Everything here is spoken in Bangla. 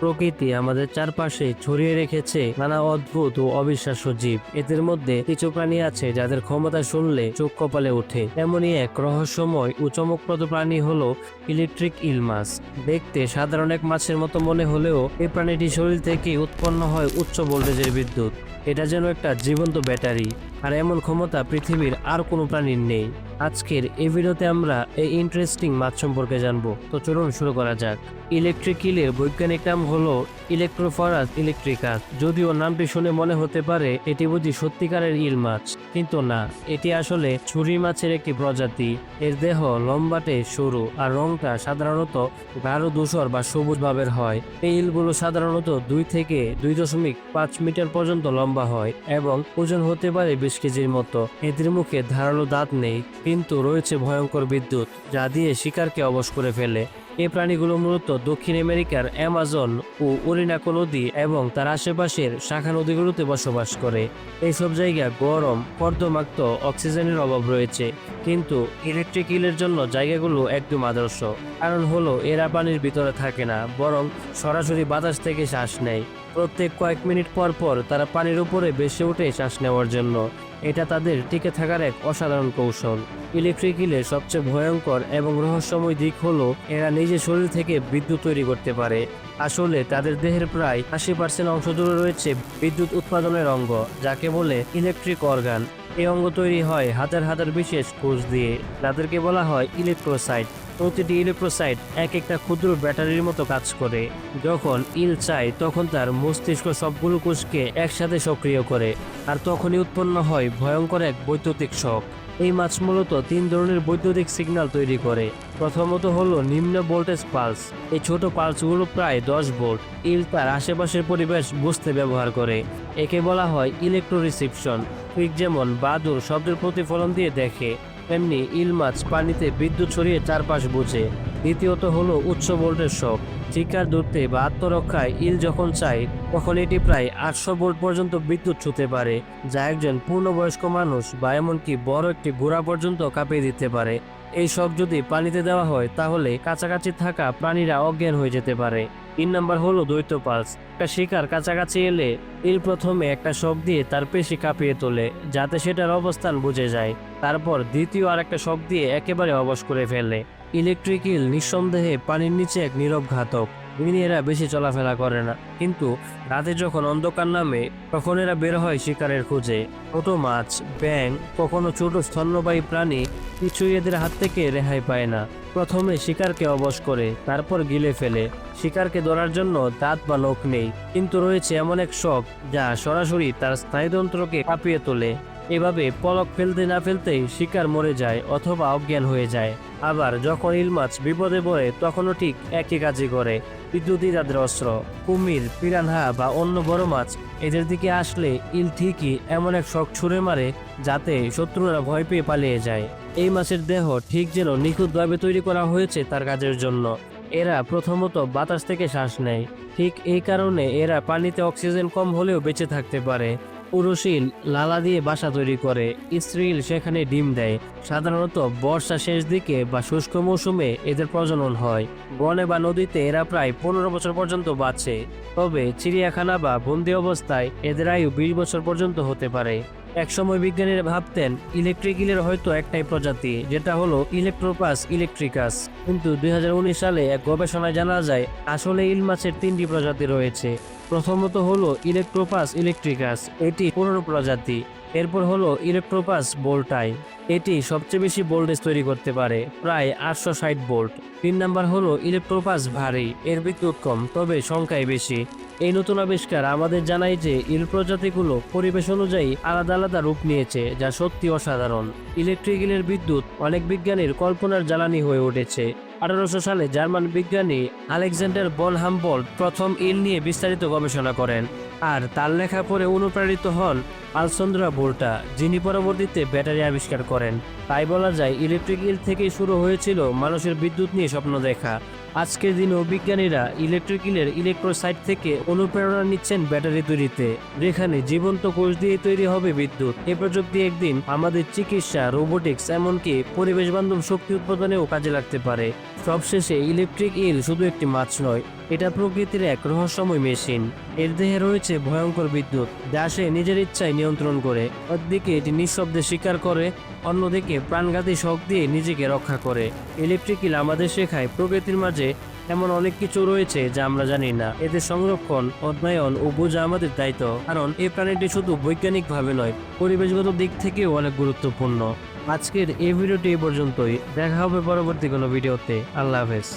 প্রকৃতি আমাদের চারপাশে ছড়িয়ে রেখেছে নানা অদ্ভুত ও অবিশ্বাস্য জীব। এদের মধ্যে কিছু প্রাণী আছে যাদের ক্ষমতা শুনলে চোখ কপালে ওঠে। এমনই এক রহস্যময় ও চমকপ্রদ প্রাণী হলো ইলেকট্রিক ইল মাছ দেখতে সাধারণ এক মাছের মতো মনে হলেও এই প্রাণীটি শরীর থেকে উৎপন্ন হয় উচ্চ ভোল্টেজের বিদ্যুৎ। এটা যেন একটা জীবন্ত ব্যাটারি। আর এমন ক্ষমতা পৃথিবীর আর কোনো প্রাণীর নেই। আজকের এই ভিডিওতে আমরা এই ইন্টারেস্টিং মাছ সম্পর্কে জানব। তো চলুন শুরু করা যাক। ইলেকট্রিক ইলের বৈজ্ঞানিক নাম হলো ইলেকট্রোফরাস ইলেকট্রিকাস যদিও নামটি শুনে মনে হতে পারে এটি বুঝি সত্যিকারের ইল মাছ। কিন্তু না, এটি আসলে ছুরি মাছের একটি প্রজাতি। এর দেহ লম্বাটে সরু আর রংটা সাধারণত গাঢ় ধূসর বা সবুজ ভাবের হয়। এই ইলগুলো সাধারণত দুই থেকে দুই দশমিক পাঁচ মিটার পর্যন্ত লম্বা হয় এবং ওজন হতে পারে বিশ কেজির মতো। এদের মুখে ধারালো দাঁত নেই, কিন্তু রয়েছে ভয়ঙ্কর বিদ্যুৎ, যা দিয়ে শিকারকে অবশ করে ফেলে। এই প্রাণীগুলো মূলত দক্ষিণ আমেরিকার অ্যামাজন ও ওরিনাকো নদী এবং তার আশেপাশের শাখা নদীগুলোতে বসবাস করে। এইসব জায়গা গরম কর্দমাক্ত অক্সিজেনের অভাব রয়েছে, কিন্তু ইলেকট্রিক ইলের জন্য জায়গাগুলো একদম আদর্শ। কারণ হলো, এরা পানির ভিতরে থাকে না, বরং সরাসরি বাতাস থেকে শ্বাস নেয়। প্রত্যেক কয়েক মিনিট পর পর তারা পানির উপরে বেসে উঠে শ্বাস নেওয়ার জন্য। এটা তাদের টিকে থাকার এক অসাধারণ কৌশল। ইলেকট্রিক ইলের সবচেয়ে ভয়ঙ্কর এবং রহস্যময় দিক হলো, এরা নিজের শরীর থেকে বিদ্যুৎ তৈরি করতে পারে। আসলে তাদের দেহের প্রায় আশি পার্সেন্ট অংশ জুড়ে রয়েছে বিদ্যুৎ উৎপাদনের অঙ্গ, যাকে বলে ইলেকট্রিক অর্গান। এই অঙ্গ তৈরি হয় হাজার হাজার বিশেষ কোষ দিয়ে। তাদেরকে বলা হয় ইলেকট্রোসাইট। প্রতিটি ইলেকট্রোসাইট এক একটা ক্ষুদ্র ব্যাটারির মতো কাজ করে। যখন ইল চায় তখন তার মস্তিষ্ক সবগুলো কোষকে একসাথে সক্রিয় করে, আর তখনই উৎপন্ন হয় ভয়ঙ্কর এক বৈদ্যুতিক শখ এই মাছ মূলত তিন ধরনের বৈদ্যুতিক সিগন্যাল তৈরি করে। প্রথমত হলো নিম্ন ভোল্টেজ পালস। এই ছোট পালসগুলো প্রায় দশ ভোল্ট। ইল তার আশেপাশের পরিবেশ বুঝতে ব্যবহার করে। একে বলা হয় ইলেকট্রো রিসিপশন ঠিক যেমন বাদুর শব্দের প্রতিফলন দিয়ে দেখে। তেমনি ইল মাছ পানিতে বিদ্যুৎ ছড়িয়ে চারপাশ বুঝে। দ্বিতীয়ত হলো উচ্চ ভোল্টের শক। শিকার ধরতে বা আত্মরক্ষায় ইল যখন চায়, তখন এটি প্রায় আটশো ভোল্ট পর্যন্ত বিদ্যুৎ ছুঁতে পারে, যা একজন পূর্ণবয়স্ক মানুষ বা এমনকি বড় একটি ঘোড়া পর্যন্ত কাঁপিয়ে দিতে পারে। এই শখ যদি পানিতে দেওয়া হয়, তাহলে কাছাকাছি থাকা প্রাণীরা অজ্ঞান হয়ে যেতে পারে। তিন নম্বর হলো দ্বৈত পালস। একটা শিকার কাছাকাছি এলে, ইল প্রথমে একটা শখ দিয়ে তার পেশি কাঁপিয়ে তোলে, যাতে সেটার অবস্থান বুঝে যায়। তারপর দ্বিতীয় আর একটা শক দিয়ে একেবারে অবশ করে ফেলে ইলেকট্রিক ইল নিঃসন্দেহে পানির নিচে এক নীরব ঘাতক। দিনে এরা বেশি চলাফেরা করে না। কিন্তু রাতে যখন অন্ধকার নামে, তখন এরা বের হয় শিকারের খোঁজে। ছোট মাছ ব্যাং কখনো ছোট স্তন্যবাহী প্রাণী কিছুই এদের হাত থেকে রেহাই পায় না। প্রথমে শিকারকে অবশ করে, তারপর গিলে ফেলে। শিকারকে ধরার জন্য দাঁত বা নখ নেই। কিন্তু রয়েছে এমন এক শখ যা সরাসরি তার স্নায়ুতন্ত্রকে কাঁপিয়ে তোলে। এভাবে পলক ফেলতে না ফেলতেই শিকার মরে যায় অথবা অজ্ঞান হয়ে যায়। আবার যখন ইল মাছ বিপদে পড়ে, তখনও ঠিক একই কাজই করে। বিদ্যুৎই তাদের অস্ত্র, কুমির, পিরানহা বা অন্য বড় মাছ, এদের দিকে আসলে ইল ঠিকই এমন এক শখ ছুঁড়ে মারে যাতে শত্রুরা ভয় পেয়ে পালিয়ে যায়। এই মাছের দেহ ঠিক যেন নিখুঁতভাবে তৈরি করা হয়েছে তার কাজের জন্য। এরা প্রথমত বাতাস থেকে শ্বাস নেয়। ঠিক এই কারণে এরা পানিতে অক্সিজেন কম হলেও বেঁচে থাকতে পারে। পুরুষিল লালা দিয়ে বাসা তৈরি করে। স্ত্রীল সেখানে ডিম দেয়। সাধারণত বর্ষা শেষ দিকে বা শুষ্ক মৌসুমে এদের প্রজনন হয়। বনে বা নদীতে এরা প্রায় পনেরো বছর পর্যন্ত বাঁচে। তবে চিড়িয়াখানা বা বন্দি অবস্থায় এদের আয়ু বিশ বছর পর্যন্ত হতে পারে। একসময় বিজ্ঞানীরা ভাবতেন, ইলেকট্রিক ইলের হয়তো একটাই প্রজাতি, যেটা হলো ইলেকট্রোপাস ইলেকট্রিকাস। কিন্তু দু হাজার উনিশ সালে এক গবেষণায় জানা যায়, আসলে ইল মাছের তিনটি প্রজাতি রয়েছে। প্রথমত হলো ইলেকট্রোপাস ইলেকট্রিকাস, এটি পুরনো প্রজাতি। এরপর হলো ইলেকট্রোপাস বোল্টাই, এটি সবচেয়ে বেশি ভোল্টেজ তৈরি করতে পারে, প্রায় আটশো ষাট ভোল্ট তিন নাম্বার হলো ইলেকট্রোপাস ভারী, এর বিদ্যুৎ কম, তবে সংখ্যায় বেশি। এই নতুন আবিষ্কার আমাদের জানায় যে ইল প্রজাতিগুলো পরিবেশ অনুযায়ী আলাদা আলাদা রূপ নিয়েছে, যা সত্যি অসাধারণ। ইলেকট্রিক ইলের বিদ্যুৎ অনেক বিজ্ঞানীর কল্পনার জ্বালানি হয়ে উঠেছে। আঠারোশো সালে জার্মান বিজ্ঞানী আলেকজান্ডার বন হাম্বল্ট প্রথম ইল নিয়ে বিস্তারিত গবেষণা করেন। আর তার লেখা পড়ে অনুপ্রাণিত হন আলসন্দ্রা বোল্টা যিনি পরবর্তীতে ব্যাটারি আবিষ্কার করেন। তাই বলা যায়, ইলেকট্রিক ইল থেকেই শুরু হয়েছিল মানুষের বিদ্যুৎ নিয়ে স্বপ্ন দেখা। আজকের দিনেও বিজ্ঞানীরা ইলেকট্রিক ইলের ইলেকট্রোসাইট থেকে অনুপ্রেরণা নিচ্ছেন ব্যাটারি তৈরিতে। যেখানে জীবন্ত কোষ দিয়ে তৈরি হবে বিদ্যুৎ। এ প্রযুক্তি একদিন আমাদের চিকিৎসা রোবোটিক্স এমনকি পরিবেশ বান্ধব শক্তি উৎপাদনেও কাজে লাগতে পারে। সবশেষে ইলেকট্রিক ইল শুধু একটি মাছ নয়, এটা প্রকৃতির এক রহস্যময় মেশিন এর দেহে রয়েছে ভয়ঙ্কর বিদ্যুৎ, যা সে নিজের ইচ্ছায় নিয়ন্ত্রণ করে। একদিকে এটি নিঃশব্দে শিকার করে, অন্যদিকে প্রাণঘাতী শখ দিয়ে নিজেকে রক্ষা করে। ইলেকট্রিক্যাল আমাদের শেখায় প্রকৃতির মাঝে এমন অনেক কিছু রয়েছে যা আমরা জানি না। এদের সংরক্ষণ, অধ্যয়ন ও বোঝা আমাদের দায়িত্ব, কারণ এই প্রাণীটি শুধু বৈজ্ঞানিকভাবে নয়, পরিবেশগত দিক থেকেও অনেক গুরুত্বপূর্ণ। আজকের এই ভিডিওটি এই পর্যন্তই। দেখা হবে পরবর্তী কোনো ভিডিওতে। আল্লাহ হাফেজ।